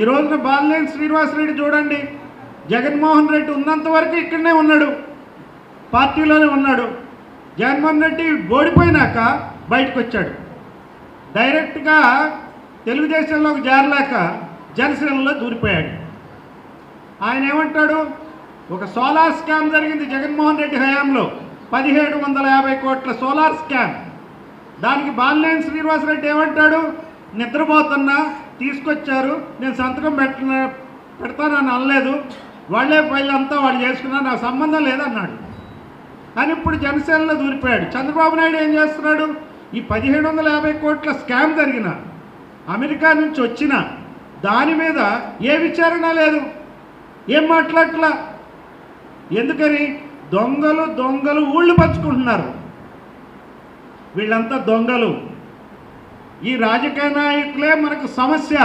ఈ రోజున బాలినేని శ్రీనివాసరెడ్డి చూడండి జగన్మోహన్ రెడ్డి ఉన్నంత వరకు ఇక్కడనే ఉన్నాడు పార్టీలోనే ఉన్నాడు. జగన్మోహన్ రెడ్డి ఓడిపోయినాక బయటకు వచ్చాడు డైరెక్ట్గా తెలుగుదేశంలోకి జారలేక జనసేనలో దూరిపోయాడు. ఆయన ఏమంటాడు ఒక సోలార్ స్కామ్ జరిగింది జగన్మోహన్ రెడ్డి హయాంలో పదిహేడు వందల యాభై కోట్ల సోలార్ స్కామ్. దానికి బాలినేని శ్రీనివాసరెడ్డి ఏమంటాడు నిద్రపోతున్నా తీసుకొచ్చారు. నేను సంతకం పెట్టిన పెడతానని అనలేదు. వాళ్ళే పైలంతా వాళ్ళు చేసుకున్నారు నాకు సంబంధం లేదన్నాడు. కానీ ఇప్పుడు జనసేనలో దూరిపోయాడు. చంద్రబాబు నాయుడు ఏం చేస్తున్నాడు? ఈ పదిహేడు వందల యాభై కోట్ల స్కామ్ జరిగిన అమెరికా నుంచి వచ్చిన దాని మీద ఏ విచారణ లేదు. ఏం మాట్లాడట్లా? ఎందుకని? దొంగలు దొంగలు ఊళ్ళు పంచుకుంటున్నారు. వీళ్ళంతా దొంగలు. ఈ రాజకీయ నాయకులే మనకు సమస్య